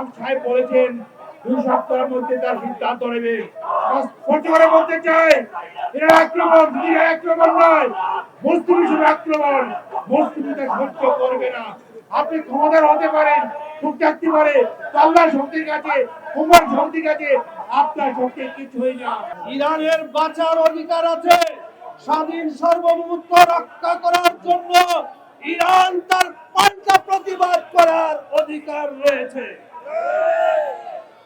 Trump সাহেব বলেছেন দুই সপ্তাহের মধ্যে তার সিদ্ধান্ত নেবে। চাই, এরা আক্রমণ আক্রমণ নয় মুসলিম আক্রমণ সহ্য করবে না। আপনি ক্ষমতার হতে পারেন থাকতে পারে শক্তির কাছে শক্তির কাছে, আপনার শক্তি না। ইরানের বাঁচার অধিকার আছে, স্বাধীন সার্বভৌমত্ব রক্ষা করার জন্য ইরান তার পাল্টা প্রতিবাদ করার অধিকার রয়েছে।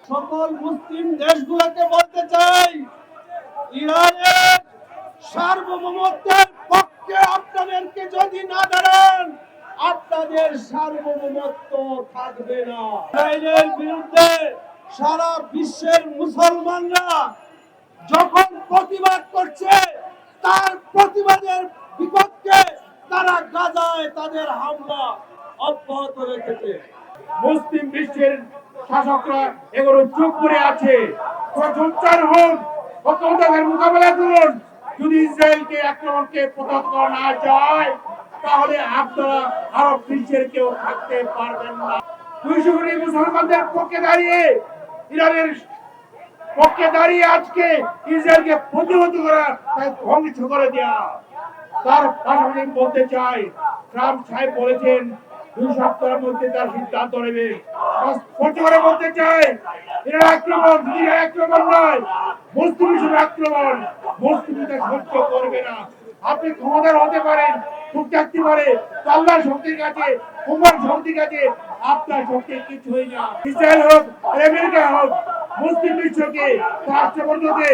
সকল মুসলিম দেশগুলোকে বলতে চাই, ইরানের সার্বভৌমত্বের পক্ষে আপনাদেরকে যদি না দাঁড়ান আপনাদের সার্বভৌমত্ব থাকবে না। ইসরায়েলের বিরুদ্ধে সারা বিশ্বের মুসলমানরা যখন প্রতিবাদ করছে, তার প্রতিবাদের বিপক্ষে তারা গাজায় তাদের হামলা অব্যাহত রেখেছে। মুসলিম বিশ্বের শাসকরা এগুলো চুপ করে আছে। সোচ্চার হন ক্ষমতাদের মোকাবেলা করুন। যদি ইসরায়েলকে আক্রমণকে প্রতিহত করা না যায়, তাহলে আপনারা আরব বিশ্বের কেউ থাকতে পারবেন না। দুইশো কোটি মুসলমানদের পক্ষে দাঁড়িয়ে, ইরানের পক্ষে দাঁড়িয়ে আজকে ইসরায়েলকে প্রতিহত করা তাই ধ্বংস করে দেওয়া তার পাশাপাশি বলতে চাই, ট্রাম্প সাহেব বলেছেন দুই সপ্তাহের মধ্যে তার সিদ্ধান্ত নেবে। করে বলতে চাই, এরা আক্রমণ যদি আক্রমণ নয়। মুসলিম হিসেবে আক্রমণ মুসলিমটা সহ্য করবে না। আপনি ক্ষমতার হতে পারেন খুব থাকতে পারে আল্লাহর শক্তির কাছে কুমার শক্তির কাছে আপনার শক্তি হয়ে না ইসরায়েল হোক আমেরিকা হোক মুসলিম বিশ্বকে করতে হবে,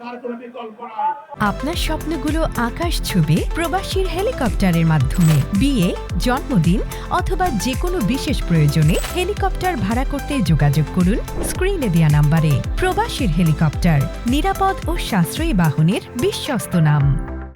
তার কোনো বিকল্প নাই। আপনার স্বপ্নগুলো আকাশ ছবি প্রবাসীর হেলিকপ্টারের মাধ্যমে। বিয়ে, জন্মদিন অথবা যে কোনো বিশেষ প্রয়োজনে হেলিকপ্টার ভাড়া করতে যোগাযোগ করুন স্ক্রিনে দেয়া নাম্বারে। প্রবাসীর হেলিকপ্টার, নিরাপদ ও সাশ্রয়ী বাহনের বিশ্বস্ত নাম।